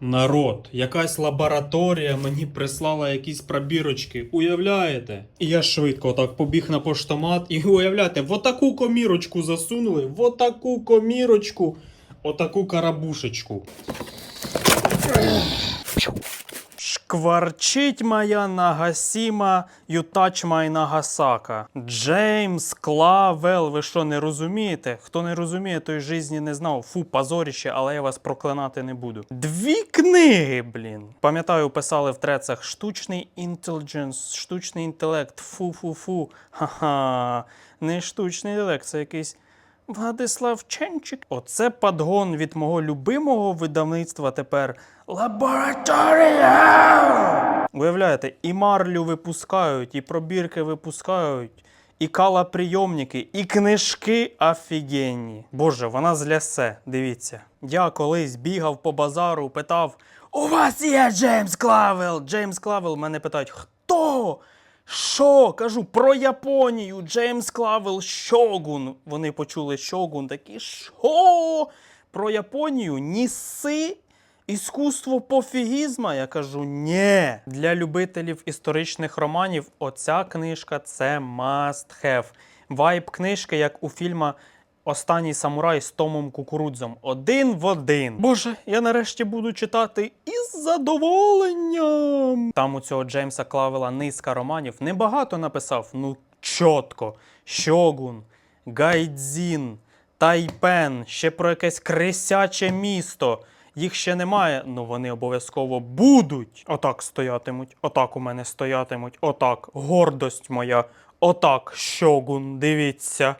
Народ, якась лабораторія мені прислала якісь пробірочки, уявляєте? І я швидко так побіг на поштомат і уявляєте, в отаку комірочку засунули, в отаку комірочку, отаку карабушечку. Шкварчить моя Нагасіма, my Нагасака. Джеймс Клавел, ви що не розумієте? Хто не розуміє, той жизні не знав. Фу, позоріще, але я вас проклинати не буду. Дві книги, блін. Пам'ятаю, писали в трецах штучний інтелідженс, штучний інтелект. Фу-фу-фу. Ха-ха. Не штучний інтелект, це якийсь. Владислав Ченчик. Оце подгон від мого любимого видавництва тепер. Лабораторія! Уявляєте, і марлю випускають, і пробірки випускають, і калаприйомники, і книжки офігенні. Боже, вона злясе, дивіться. Я колись бігав по базару, питав: У вас є Джеймс Клавел? Джеймс Клавел мене питають, хто? Що? Кажу про Японію, Джеймс Клавел, Шогун. Вони почули Шогун, такі що? Про Японію? Ніси? Іскусство пофігізма? Я кажу, ні. Для любителів історичних романів оця книжка це must have. Вайб книжки, як у фільма Останній самурай з Томом Кукурудзом. Один в один. Боже, я нарешті буду читати із задоволенням. Там у цього Джеймса Клавела низка романів. Небагато написав, ну чітко. Щогун, Гайдзін, Тайпен, ще про якесь крисяче місто. Їх ще немає, ну вони обов'язково будуть. Отак стоятимуть, отак у мене стоятимуть, отак. Гордость моя, отак, щогун, дивіться.